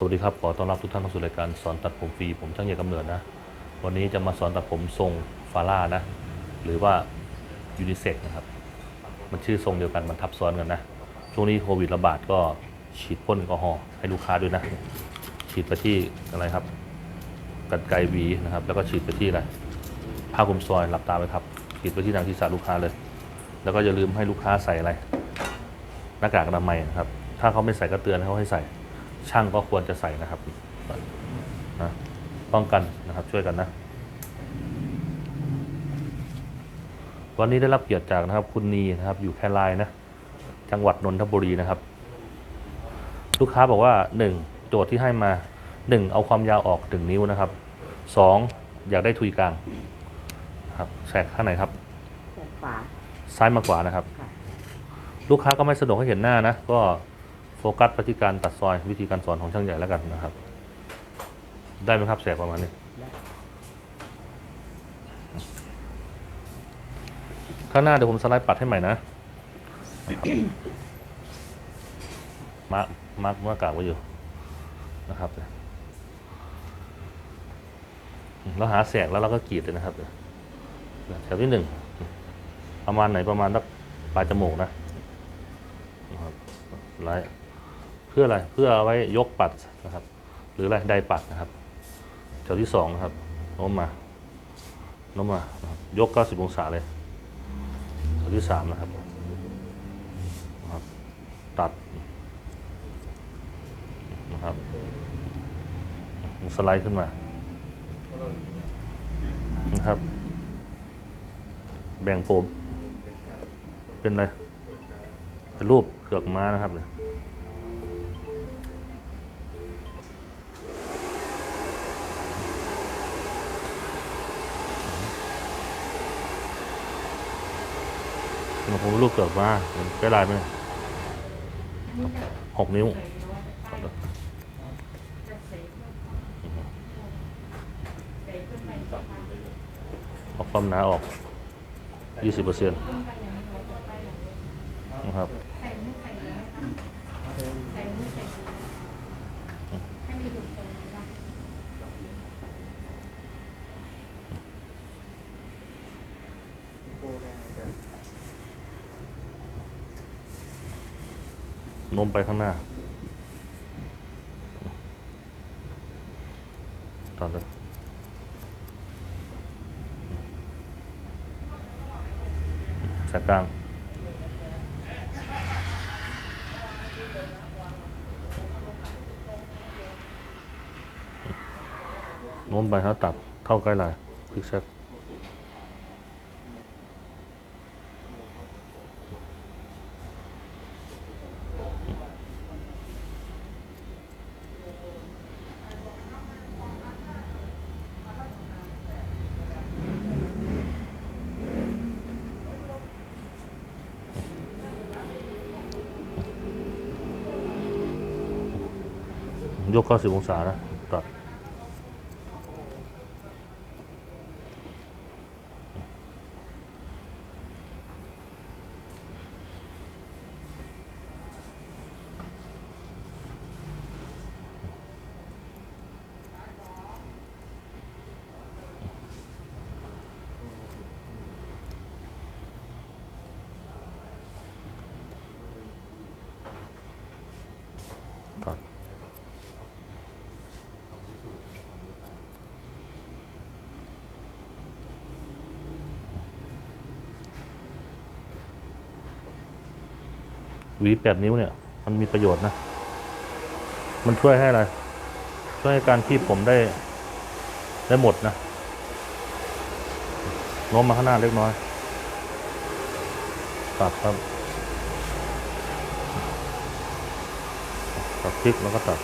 สวัสดีครับ ขอต้อนรับทุกท่านเข้าสู่รายการสอนตัดผมฟรี ผมช่างใหญ่กำเนิดนะ วันนี้จะมาสอนตัดผมทรงฟาร่านะ หรือว่ายูนิเซ็กนะครับ มันชื่อทรงเดียวกัน มันทับซ้อนกันนะ ช่วงนี้โควิดระบาดก็ฉีดพ่นแอลกอฮอล์ให้ลูกค้าด้วยนะ ฉีดไปที่อะไรครับ กันไกวีนะครับ แล้วก็ฉีดไปที่อะไร ผ้าคลุมซอยหลับตาไว้ครับ ฉีดไปที่หนังศีรษะลูกค้าเลย แล้วก็อย่าลืมให้ลูกค้าใส่อะไร หน้ากากอนามัยนะครับ ถ้าเขาไม่ใส่ก็เตือนให้เขาให้ใส่ ช่างก็ควรจะใส่นะครับนะป้องกันนะครับช่วยกันนะ วันนี้ได้รับเกียรติจากนะครับ คุณนีนะครับ อยู่แค่ไลน์นะ จังหวัดนนทบุรีนะครับ ลูกค้าบอกว่าหนึ่งโจทย์ที่ให้มาหนึ่งเอาความยาวออกถึงนิ้วนะครับสองอยากได้ทุยกลางครับแสกข้างไหนครับแต่ขวาซ้ายมากกว่านะครับค่ะลูกค้าก็ไม่สะดวกให้เห็นหน้านะ ก็ โฟกัสไปที่การตัดซอยวิธีการสอนของช่างใหญ่แล้วกันนะครับ ได้ไหมครับแสกประมาณนี้ ข้างหน้าเดี๋ยวผมสไลด์ปัดให้ใหม่นะ มาร์คมาร์คมากากไว้อยู่นะครับเราหาแสกแล้วเราก็กรีดเลยนะครับแถวที่หนึ่งประมาณไหนประมาณสักปลายจมูกนะนะครับไล่ พื่ออะไรเพื่อเอาไว้ยกปัดนะครับ หรืออะไรไดปัดนะครับแถวที่สองนะครับโน้มมาโน้มมานะครับยก 90 องศาเลยแถวที่สามนะครับนะครับ ตัดนะครับสไลด์ขึ้นมานะครับ แบ่งผมเป็นอะไรเป็นรูปเขือกม้านะครับเนี่ย มันผมลูกเกิดมาเห็นใกล้ลายไหมหกนิ้วออกความหนาออกยี่สิบเปอร์เซ็นต์นะครับ โน้มไปข้างหน้าต่อเลยแสกกลางโน้มไปแล้วตัดเข้าใกล้ลายคลิกแซก ยก 90 องศานะ หวีแปดนิ้วเนี่ย มันมีประโยชน์นะ มันช่วยให้อะไร ช่วยให้การคีบผมได้ ได้หมดนะโน้มมาข้างหน้าเล็กน้อยตัดครับ ตัดคลิกแล้วก็ตัด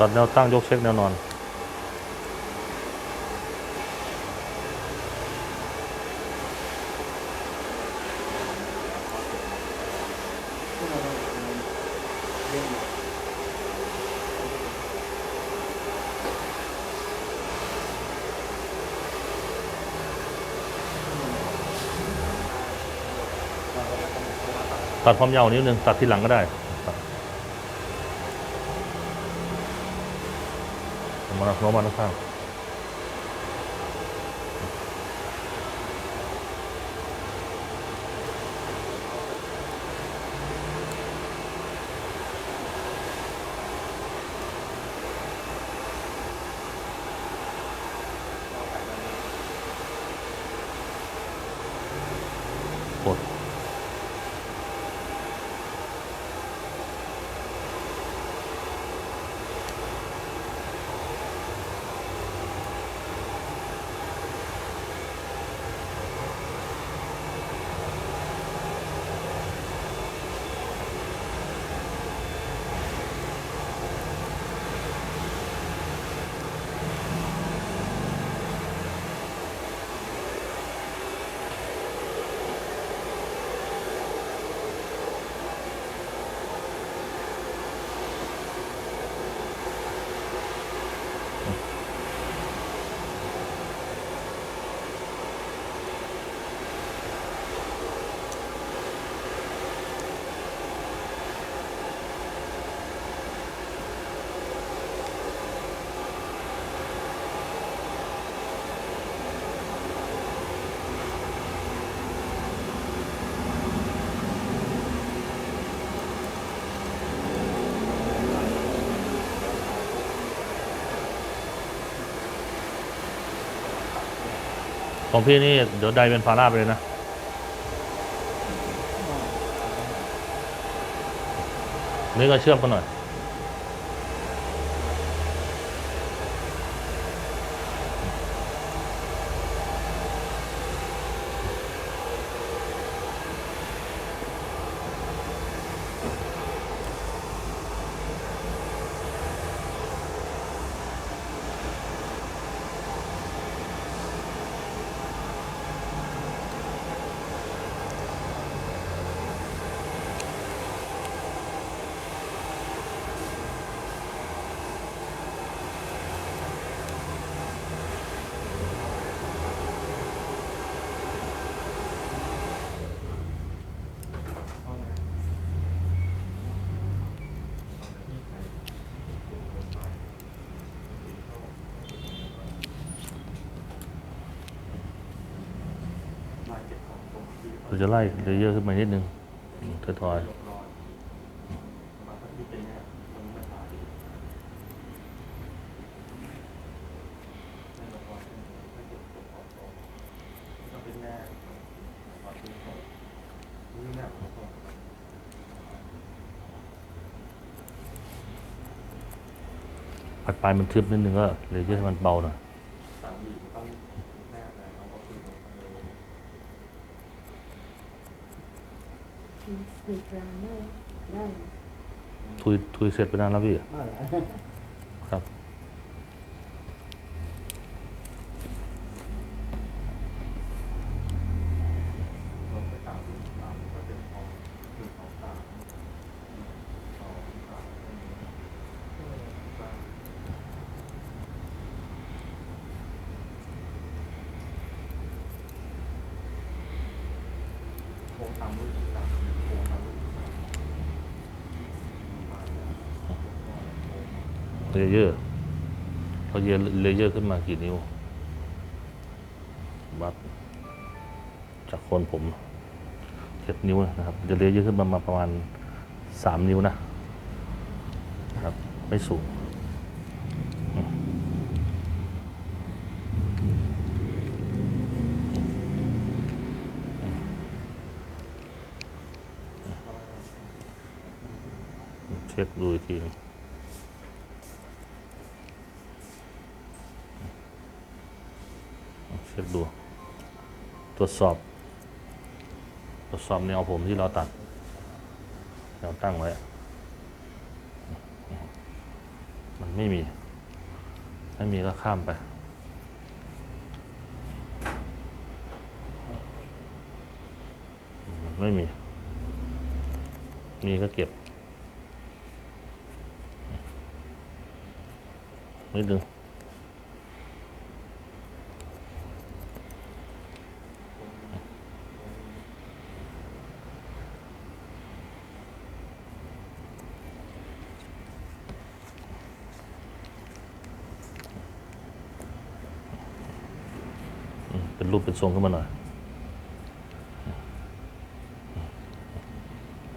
ตัดแนวตั้งยกเช็คแนวนอน ตัดความยาวนิดนึง ตัดทีหลังก็ได้ เอ ของพี่นี่เดี๋ยวไดเป็นฟาร่าไปเลยนะ นี่ก็เชื่อมกันหน่อย เราจะไล่เลเยอร์ขึ้นมานิดนึงถอยๆปัดปลายมันทึบนิดนึงก็เลเยอร์ให้มันเบาหน่อย มีกลางได้ได้ ทุยทุยเสร็จไปนานแล้วพี่อ๋อเหรอครับ เลเยอร์เราเยเลเยอร์ขึ้นมากี่นิ้ววัดจากคนผมเจ็ดนิ้วนะครับ จะเลเยอร์ขึ้นมามาประมาณสามนิ้วนะนะครับ ไม่สูงเช็คดูอีกทีหนึง เช็คดู ตรวจสอบ ตรวจสอบแนวผมที่เราตัดแนวตั้งไว้ มันไม่มี ไม่มีก็ข้ามไปไม่มี มีก็เก็บนิดนึง เป็นรูปเป็นทรงขึ้นมาหน่อย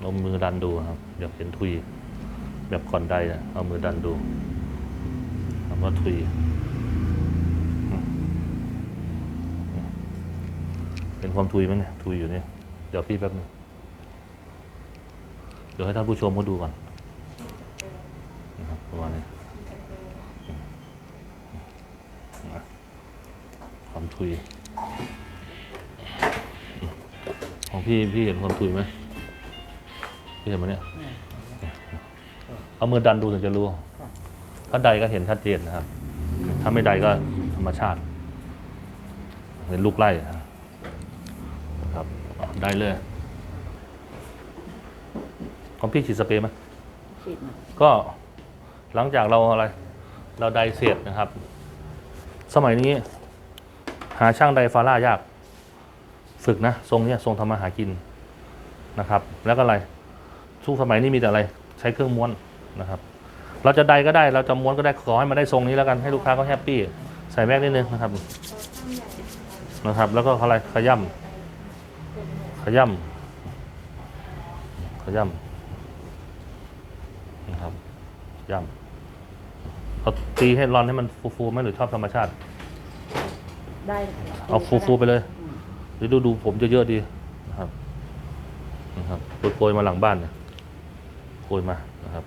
เอามือดันดูครับอยากเป็นทุย แบบก่อนใดนะเอามือดันดูคำว่าทุยเห็นความทุยไหมเนี่ยทุยอยู่เนี่ยเดี๋ยวพี่แป๊บนึงเดี๋ยวให้ท่านผู้ชมเขาดูก่อนนะครับประมาณนี้ความทุย ของพี่พี่เห็นความทุยไหมพี่เห็นไหมเนี่ย เอามือดันดูถึงจะรู้ ถ้าใดก็เห็นชัดเจนนะครับ ถ้าไม่ใดก็ธรรมชาติ เห็นลูกไล่นะครับ ได้เลย ของพี่ฉีดสเปรย์ไหมฉีดมาก็หลังจากเราอะไร เราไดเสร็จนะครับ สมัยนี้ หาช่างไดฟาร่ายาก ฝึกนะทรงเนี้ยทรงทำมาหากินนะครับ แล้วก็อะไรทุกสมัยนี้มีแต่อะไรใช้เครื่องม้วนนะครับ เราจะไดก็ได้เราจะม้วนก็ได้ขอให้มันได้ทรงนี้แล้วกันให้ลูกค้าเขาแฮปปี้ใส่แม็กนิดนึงนะครับนะครับ แล้วก็อะไรขย่ำขย่ำขย่ำนะครับขย่ำเอาตีให้รอนให้มันฟูๆไหมหรือชอบธรรมชาติ ได้เอาฟูๆไปเลยอืม หรือดูดูผมเยอะๆดีนะครับนะครับโปรยมาหลังบ้านเนี่ยโปรยมานะครับ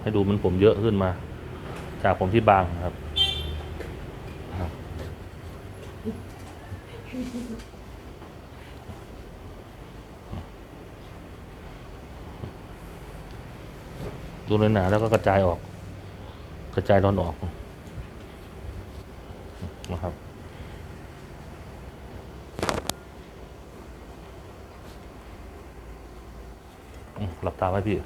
ให้ดูมันผมเยอะขึ้นมา จากผมที่บางนะครับนะครับดูหนาๆแล้วก็กระจายออก กระจายรอนออกนะครับ หลับตาไว้พี่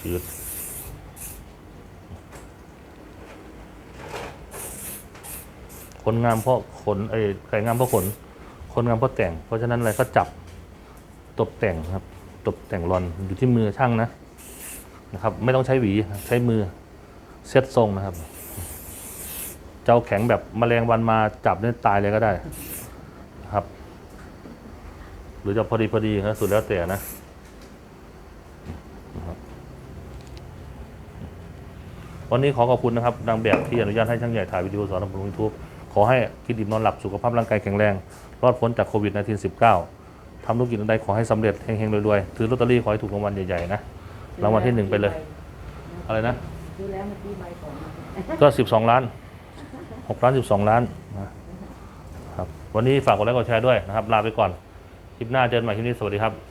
ชืดคนงามเพราะขนไอ้ไก่งามเพราะขน คนงามเพราะแต่ง เพราะฉะนั้นอะไรก็จับตกแต่งครับตกแต่งรอนอยู่ที่มือช่างนะนะครับ ไม่ต้องใช้หวีใช้มือเซตทรงนะครับ เจ้าแข็งแบบแมลงวันมาจับเนี่ยตายเลยก็ได้นะครับ หรือจะพอดีพอดีนะสุดแล้วแต่นะวันนี้ขอขอบคุณนะครับนางแบบที่อนุญาตให้ช่างใหญ่ถ่ายวิดีโอสอนทำบนยูทูบขอให้กินอิ่มนอนหลับสุขภาพร่างกายแข็งแรง รอดพ้นจากโควิด -19 19ทำธุรกิจใดขอให้สำเร็จเฮงๆรวยๆถือลอตเตอรี่ขอให้ถูกรางวัลใหญ่ๆนะรางวัลที่หนึ่งไปเลย อะไรนะดูแล้วเมื่อกี้ใบก่อนก็12ล้าน6ล้าน12ล้านนะครับวันนี้ฝากกดไลค์กดแชร์ด้วยนะครับ ลาไปก่อน คลิปหน้าเจอกันใหม่คลิปนี้สวัสดีครับ